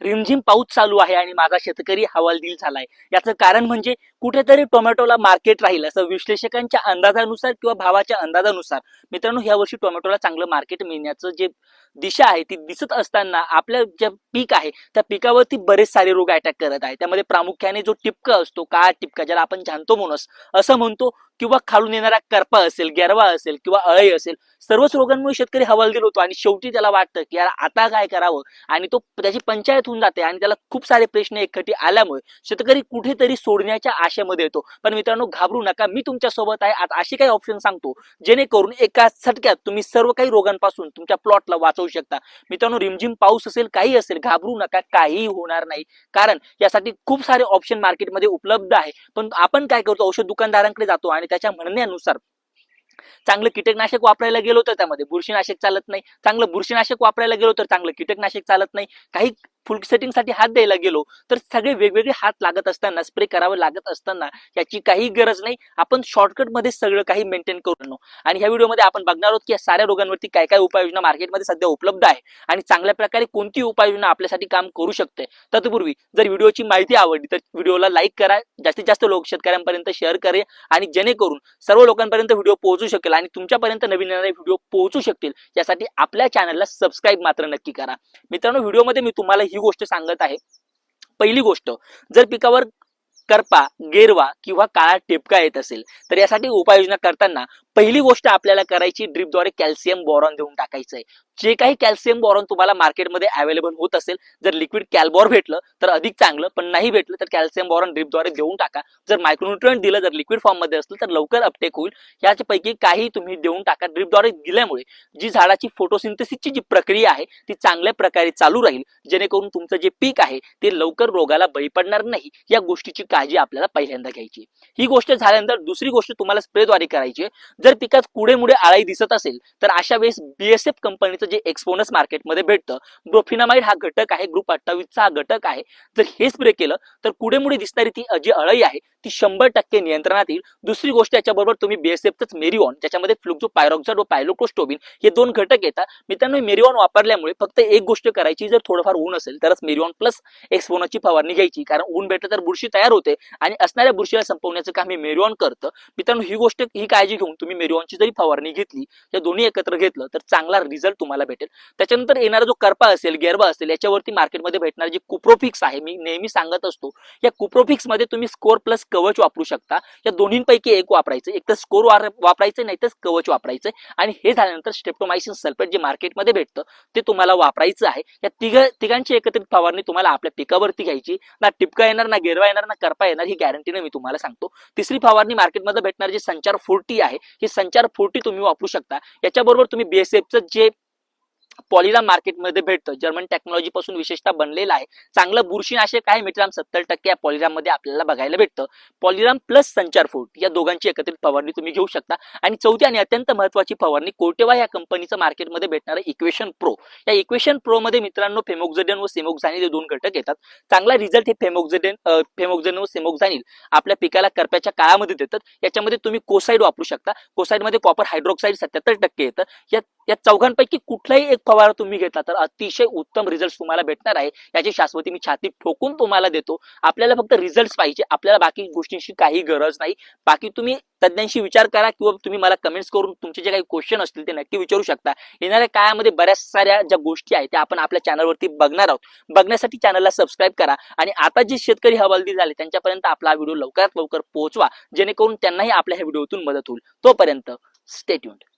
रिमझिम पाऊस चालू आहे आणि माझा शेतकरी हवालदिल झालाय. याचं कारण म्हणजे कुठेतरी टोमॅटोला मार्केट राहील असं विश्लेषकांच्या अंदाजानुसार किंवा भावाच्या अंदाजानुसार. मित्रांनो ह्या वर्षी टोमॅटोला चांगलं मार्केट मिळण्याचं जे दिशा आहे ती दिसत असताना आपल्या ज्या पीक आहे त्या पिकावरती बरेच सारे रोग अटॅक करत आहे. त्यामध्ये प्रामुख्याने जो टिपका असतो का टिपका ज्याला आपण जाणतो म्हणूस असं म्हणतो किंवा खालून येणारा करपा असेल गेरवा असेल किंवा अळई असेल सर्वच रोगांमुळे शेतकरी हवालदिल होतो आणि शेवटी त्याला वाटतं की यार आता काय करावं? आणि तो त्याची पंचायत होऊन जाते आणि त्याला खूप सारे प्रश्न एकखटी आल्यामुळे शेतकरी कुठेतरी सोडण्याच्या आशेमध्ये येतो. पण मित्रांनो घाबरू नका मी तुमच्यासोबत आहे. आज असे काही ऑप्शन सांगतो जेणेकरून एका झटक्यात तुम्ही सर्व काही रोगांपासून तुमच्या प्लॉटला वाचवू शकता. मित्रांनो रिमझिम पाऊस असेल काही असेल घाबरू नका काहीही होणार नाही. कारण यासाठी खूप सारे ऑप्शन मार्केटमध्ये उपलब्ध आहे. पण आपण काय करतो औषध दुकानदारांकडे जातो आणि त्याच्या म्हणण्यानुसार चांगलं कीटकनाशक वापरायला गेलो तर त्यामध्ये बुरशीनाशक चालत नाही. चांगलं बुरशीनाशक वापरायला गेलो तर चांगलं कीटकनाशक चालत नाही. काही फुल सेटिंगसाठी हात द्यायला गेलो तर सगळे वेगवेगळे हात लागत असताना स्प्रे करावे लागत असताना याची काही गरज नाही. आपण शॉर्टकटमध्ये सगळं काही मेंटेन करू आणि ह्या व्हिडिओमध्ये आपण बघणार आहोत की या साऱ्या रोगांवरती काय काय उपाययोजना मार्केटमध्ये सध्या उपलब्ध आहे आणि चांगल्या प्रकारे कोणती उपाययोजना आपल्यासाठी काम करू शकते. तत्पूर्वी जर व्हिडिओची माहिती आवडली तर व्हिडिओला लाईक करा जास्तीत जास्त लोक शेतकऱ्यांपर्यंत शेअर करे आणि जेणेकरून सर्व लोकांपर्यंत व्हिडिओ पोहोचू शकेल आणि तुमच्यापर्यंत नवीन येणारे व्हिडिओ पोहोचू शकतील. यासाठी आपल्या चॅनलला सबस्क्राईब मात्र नक्की करा. मित्रांनो व्हिडिओमध्ये मी तुम्हाला ही गोष्ट सांगत आहे. पहिली गोष्ट जर पिकावर करपा गेरवा किंवा काळा टेपका येत असेल तर यासाठी उपाययोजना करताना पहिली गोष्ट आपल्याला करायची ड्रिपद्वारे कॅल्शियम बोरॉन देऊन टाकायचं आहे जे काही कॅल्शियम बॉरॉन तुम्हाला मार्केटमध्ये अवेलेबल होत असेल जर लिक्विड कॅल्बॉर भेटलं तर अधिक चांगलं पण नाही भेटलं तर कॅल्शियम बॉरॉन ड्रिपद्वारे देऊन टाका. जर मायक्रोन्युट्रंट दिलं जर लिक्विड फॉर्ममध्ये असलं तर लवकर अपटेक होईल. याच्यापैकी काही तुम्ही देऊन टाका ड्रिपद्वारे दिल्यामुळे. जी झाडाची फोटोसिंथेसिसची जी प्रक्रिया आहे ती चांगल्या प्रकारे चालू राहील. जेणेकरून तुमचं जे पीक आहे ते लवकर रोगाला बळी पडणार नाही. या गोष्टीची काळजी आपल्याला पहिल्यांदा घ्यायची. ही गोष्ट झाल्यानंतर दुसरी गोष्ट तुम्हाला स्प्रेद्वारे करायची आहे. जर पिकात कुडेमुळे आळाई दिसत असेल तर अशा वेळेस बीएसएफ कंपनीचं जे एक्सपोनस मार्केटमध्ये भेटतं ब्रोफिनामाइड हा घटक आहे ग्रुप अठ्ठावीसचा हा घटक आहे. जर हे स्प्रे केलं तर कुडेमुळे दिसणारी ती जी अळई आहे ती शंभर टक्के नियंत्रणात येईल. दुसरी गोष्ट याच्याबरोबर तुम्ही बीएसएफच मेरिओन ज्याच्यामध्ये फ्लुक्झो पायरॉक्झाड व पायलोक्रोस्टोबिन हे दोन घटक येतात. मित्रांनो मेरिओन वापरल्यामुळे फक्त एक गोष्ट करायची जर थोडंफार ऊन असेल तरच मेरिओन प्लस एक्सपोनची फवारणी घ्यायची. कारण ऊन भेटलं तर बुरशी तयार होते आणि असणाऱ्या बुरशीला संपवण्याचं काम हे मेरिओन करतं. मित्रांनो ही गोष्ट ही काळजी घेऊन तुम्ही मेरिओनची जरी फवारणी घेतली या दोन्ही एकत्र घेतलं तर चांगला रिझल्ट तुम्हाला भेटेल. त्याच्यानंतर येणारा जो करपा असेल गेरबा असेल याच्यावरती मार्केटमध्ये भेटणार जे कुप्रोफिक्स आहे मी नेहमी सांगत असतो या कुप्रोफिक्समध्ये तुम्ही स्कोर प्लस कवच वापरू शकता. या दोन्हीपैकी एक वापरायचं. एक तर स्कोर वापरायचं नाही तर कवच वापरायचं. आणि हे झाल्यानंतर स्टेप्टोमायसिन सल्फेट जे मार्केटमध्ये भेटतं ते तुम्हाला वापरायचं आहे. या तिघ तिघांची एकत्रित फवारणी तुम्हाला आपल्या पिकावरती घ्यायची. ना टिपका येणार ना गेरवा येणार ना करपा येणार ही गॅरंटीने मी तुम्हाला सांगतो. तिसरी फवारणी मार्केटमध्ये भेटणार जी संचार फोर्टी आहे ही संचार फोर्टी तुम्ही वापरू शकता. याच्याबरोबर तुम्ही बीएसएफचं जे पॉलिराम मार्केटमध्ये भेटतं. जर्मन टेक्नॉलॉजी पासून विशेषतः बनलेलं आहे. चांगलं बुरशीनाशक आहे मित्रांनो सत्तर टक्के या पॉलिराममध्ये आपल्याला बघायला भेटतं. पॉलिराम प्लस संचार फूट या दोघांची एकत्रित फवारणी तुम्ही घेऊ शकता. आणि चौथी आणि अत्यंत महत्वाची फवारणी कोटेवा या कंपनीचं मार्केटमध्ये भेटणारं इक्वेशन प्रो या इक्वेशन प्रो मध्ये मित्रांनो फेमोक्झेडन व सेमोक्झानिल हे दोन घटक येतात. चांगला रिझल्ट हे फेमोक्झेडन फेमोक्झेडन व सेमोक्झानिल आपल्या पिकाला करप्याच्या काळामध्ये देतात. याच्यामध्ये तुम्ही कोसाईड वापरू शकता. कोसाईडमध्ये कॉपर हायड्रोक्साईड सत्याहत्तर टक्के येतं. या या चौघांपैकी कुठलाही एक फवारा तुम्ही घेतला तर अतिशय उत्तम रिझल्ट तुम्हाला भेटणार आहे. याची शाश्वती मी छाती ठोकून तुम्हाला देतो. आपल्याला फक्त रिझल्ट पाहिजे. आपल्याला बाकी गोष्टींची काही गरज नाही. बाकी तुम्ही तज्ञांशी विचार करा किंवा तुम्ही मला कमेंट्स करून तुमचे जे काही क्वेश्चन असतील ते नक्की विचारू शकता. येणाऱ्या काळामध्ये बऱ्याच साऱ्या ज्या गोष्टी आहेत त्या आपण आपल्या चॅनलवरती बघणार आहोत. बघण्यासाठी चॅनलला सबस्क्राईब करा आणि आता जे शेतकरी हवालदी झाले त्यांच्यापर्यंत आपला व्हिडिओ लवकरात लवकर पोहोचवा. जेणेकरून त्यांनाही आपल्या ह्या व्हिडिओतून मदत होईल. तोपर्यंत स्टेट्यून्ड